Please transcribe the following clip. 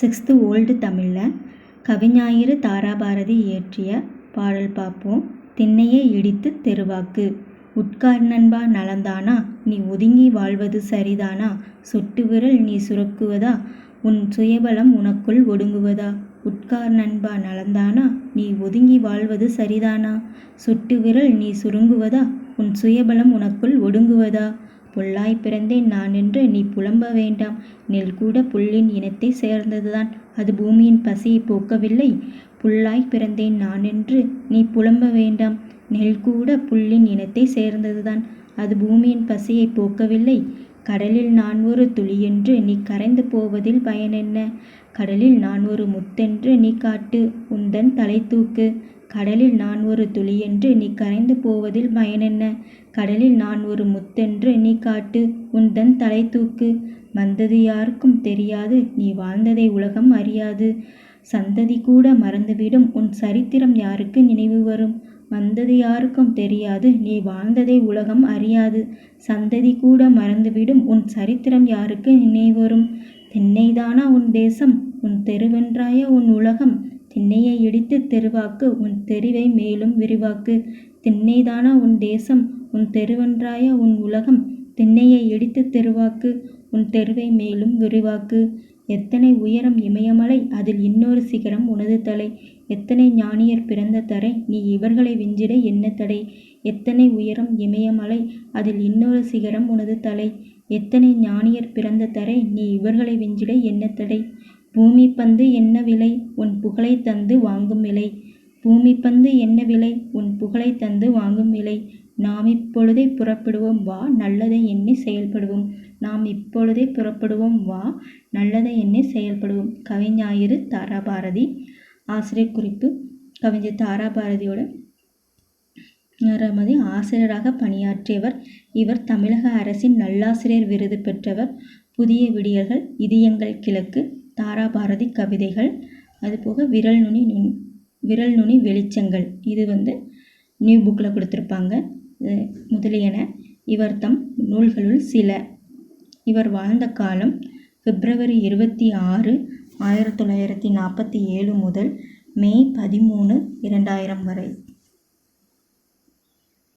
Sixth old தமிழில் கவிஞாயிறு தாராபாரதி இயற்றிய பாடல் பார்ப்போம் திண்ணையை இடித்து தெருவாக்கு. உட்கார் நண்பா நலந்தானா? நீ ஒதுங்கி வாழ்வது சரிதானா? சொட்டு விரல் நீ சுரக்குவதா? உன் சுயபலம் உனக்குள் ஒடுங்குவதா? உட்கார் நண்பா நலந்தானா? நீ ஒதுங்கி வாழ்வது சரிதானா? சொட்டு விரல் நீ சுருங்குவதா? உன் சுயபலம் உனக்குள் ஒடுங்குவதா? புல்லாய் பிறந்தேன் நான் என்று நீ புலம்ப வேண்டாம். நெல் கூட புல்லின் இனத்தை சேர்ந்ததுதான். அது பூமியின் பசியை போக்கவில்லை. புல்லாய் பிறந்தேன் நான் என்று நீ புலம்ப வேண்டாம். நெல் கூட புல்லின் இனத்தை சேர்ந்ததுதான். அது பூமியின் பசியை போக்கவில்லை. கடலில் நான் ஒரு துளியென்று நீ கரைந்து போவதில் பயனென்ன? கடலில் நான் ஒரு முத்தென்று நீ காட்டு. உந்தன் தலை தூக்கு கடலில் நான் ஒரு துளியென்று நீ கரைந்து போவதில் பயனென்ன? கடலில் நான் ஒரு முத்தென்று நீ காட்டு உந்தன் தலை தூக்கு. வந்தது யாருக்கும் தெரியாது நீ வாழ்ந்ததை உலகம் அறியாது. சந்ததி கூட மறந்துவிடும் உன் சரித்திரம் யாருக்கு நினைவு வரும்? வந்தது யாருக்கும் தெரியாது நீ வாழ்ந்ததை உலகம் அறியாது. சந்ததி கூட மறந்துவிடும் உன் சரித்திரம் யாருக்கு நினைவு வரும்? தென்னைதானா உன் தேசம் உன் தெருவென்றாய உன் உலகம்? திண்ணையை இடித்து தெருவாக்கு உன் தெருவை மேலும் விரிவாக்கு. திண்ணைதானா உன் தேசம்? உன் தெருவென்றாய உன் உலகம்? திண்ணையை இடித்து தெருவாக்கு உன் தெருவை மேலும் விரிவாக்கு. எத்தனை உயரம் இமயமலை அதில் இன்னொரு சிகரம் உனது தலை. எத்தனை ஞானியர் பிறந்த தரை நீ இவர்களை விஞ்சிட என்ன தடை? எத்தனை உயரம் இமயமலை அதில் இன்னொரு சிகரம் உனது தலை. எத்தனை ஞானியர் பிறந்த தரை நீ இவர்களை விஞ்சிட என்ன தடை? பூமி பந்து என்ன விலை? உன் புகழை தந்து வாங்கும் விலை. பூமி பந்து என்ன விலை? உன் புகழை தந்து வாங்கும் விலை. நாம் இப்பொழுதே புறப்படுவோம் வா நல்லதை எண்ணி செயல்படுவோம். நாம் இப்பொழுதே புறப்படுவோம் வா நல்லதை எண்ணி செயல்படுவோம். கவிஞாயிறு தாராபாரதி. ஆசிரியர் குறிப்பு. கவிஞர் தாராபாரதியோட ரமதி ஆசிரியராக பணியாற்றியவர் இவர் தமிழக அரசின் நல்லாசிரியர் விருது பெற்றவர் புதிய விடியல்கள் இதயங்கள் கிழக்கு. தாராபாரதி கவிதைகள். அதுபோக விரல் நுனி நுண் விரல் நுனி வெளிச்சங்கள். இது வந்து நியூ புக்கில் கொடுத்துருப்பாங்க. முதலியன. இவர் தம் நூல்களுள் சில. இவர் வாழ்ந்த காலம் பிப்ரவரி இருபத்தி ஆறு ஆயிரத்தி தொள்ளாயிரத்தி நாற்பத்தி ஏழு முதல் மே பதிமூணு இரண்டாயிரம் வரை.